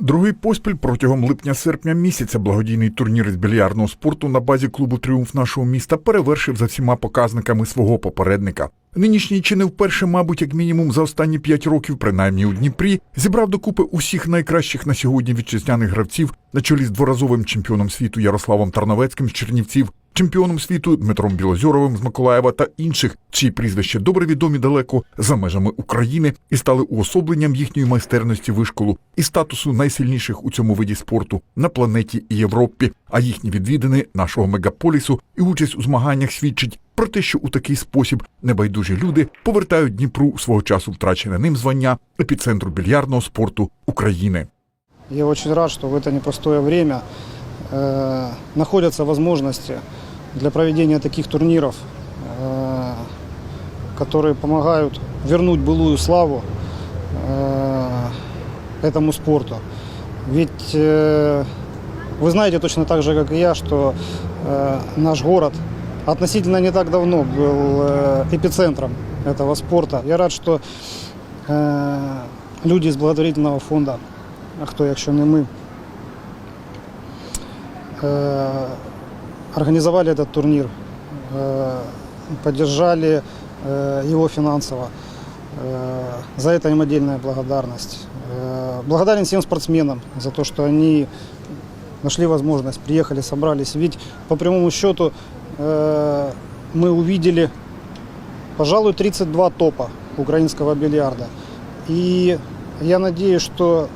Другий поспіль протягом липня-серпня місяця благодійний турнір з більярдного спорту на базі клубу Тріумф нашого міста перевершив за всіма показниками свого попередника. Нинішній чи не вперше, мабуть, як мінімум за останні п'ять років, принаймні у Дніпрі, зібрав докупи усіх найкращих на сьогодні вітчизняних гравців на чолі з дворазовим чемпіоном світу Ярославом Тарновецьким з Чернівців, чемпіоном світу Дмитром Білозьоровим з Миколаєва та інших, чиї прізвища добре відомі далеко за межами України і стали уособленням їхньої майстерності вишколу і статусу найсильніших у цьому виді спорту на планеті і Європі. А їхні відвідини нашого мегаполісу і участь у змаганнях свідчить про те, що у такий спосіб небайдужі люди повертають Дніпру свого часу втрачене ним звання епіцентру більярдного спорту України. Я очень рад, что в это непростое время э, находятся возможности для проведения таких турниров, э, которые помогают вернуть былую славу э, этому спорту. Ведь э, вы знаете точно так же, как и я, что наш город относительно не так давно был эпицентром этого спорта. Я рад, что люди из благотворительного фонда а хто, якщо не э, организовали этот турнир, э, поддержали э, его финансово. Э, За это им отдельная благодарность. Благодарен всем спортсменам за то, что они нашли возможность, приехали, собрались. Ведь по прямому счету мы увидели, пожалуй, 32 топа украинского бильярда. И я надеюсь, что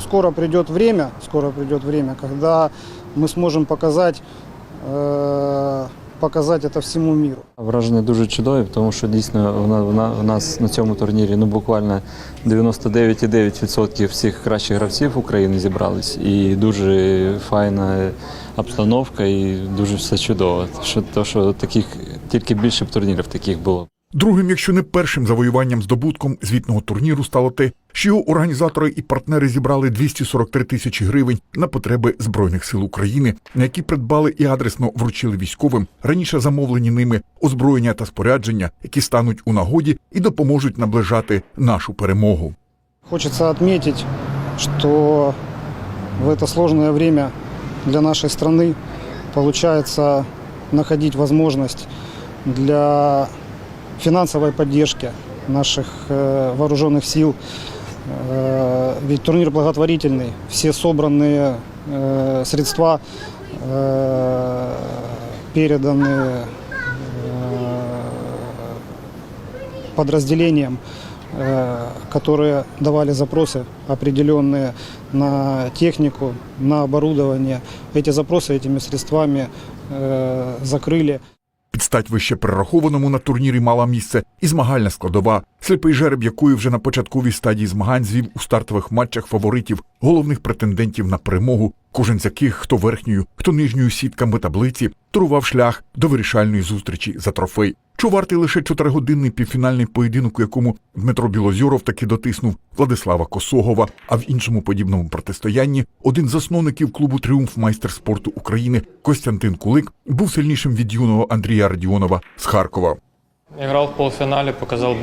скоро придет время, скоро придет время, когда мы сможем показать, э, це всьому міру. Враження дуже чудові, тому що дійсно вона, вона, у нас на цьому турнірі ну, буквально 99,9% всіх кращих гравців України зібрались. І дуже файна обстановка, і дуже все чудово. Що, то, що таких, тільки більше б турнірів таких було. Другим, якщо не першим завоюванням здобутком звітного турніру стало те, що його організатори і партнери зібрали 243 тисячі гривень на потреби Збройних сил України, на які придбали і адресно вручили військовим раніше замовлені ними озброєння та спорядження, які стануть у нагоді і допоможуть наближати нашу перемогу. Хочется отметить, что в это сложное время для нашей страны получается находить возможность для финансовой поддержки наших э, вооруженных сил. Э, ведь турнир благотворительный, все собранные э, средства переданы подразделениям, которые давали запросы определенные на технику, на оборудование. Эти запросы этими средствами закрыли. Під стать вище перерахованому на турнірі мала місце і змагальна складова, сліпий жереб якої вже на початковій стадії змагань звів у стартових матчах фаворитів, головних претендентів на перемогу, кожен з яких, хто верхньою, хто нижньою сітками таблиці, турував шлях до вирішальної зустрічі за трофей. Що вартий лише чотиригодинний півфінальний поєдинок, у якому Дмитро Білозьоров таки дотиснув Владислава Косогова, а в іншому подібному протистоянні один з засновників клубу Тріумф майстер спорту України Костянтин Кулик був сильнішим від юного Андрія Радіонова з Харкова. Играл в полуфинале, показал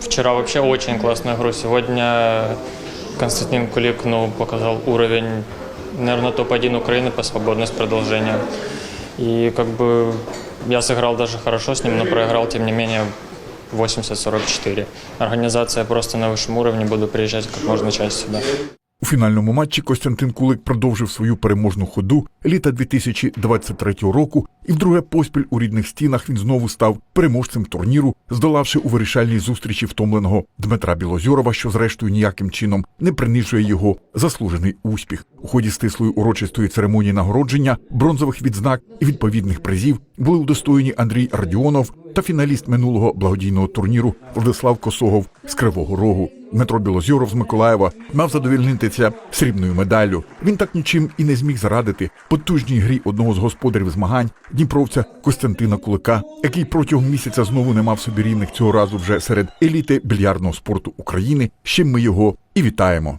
вчера вообще очень классную игру. Сегодня Константин Кулик ну, показал уровень, наверное, топ-1 Украины по свободность продолжения. И как бы я сыграл даже хорошо с ним, но проиграл, тем не менее, 80-44. Организация просто на высшем уровне, буду приезжать как можно чаще сюда. У фінальному матчі Костянтин Кулик продовжив свою переможну ходу літа 2023 року, і вдруге поспіль у рідних стінах він знову став переможцем турніру, здолавши у вирішальній зустрічі втомленого Дмитра Білозьорова, що зрештою ніяким чином не принижує його заслужений успіх. У ході стислої урочистої церемонії нагородження, бронзових відзнак і відповідних призів були удостоєні Андрій Радіонов та фіналіст минулого благодійного турніру Владислав Косогов з Кривого Рогу. Дмитро Білозьоров з Миколаєва мав задовільнитися срібною медаллю. Він так нічим і не зміг зарадити потужній грі одного з господарів змагань дніпровця Костянтина Кулика, який протягом місяця знову не мав собі рівних цього разу вже серед еліти більярдного спорту України. чим ми його і вітаємо.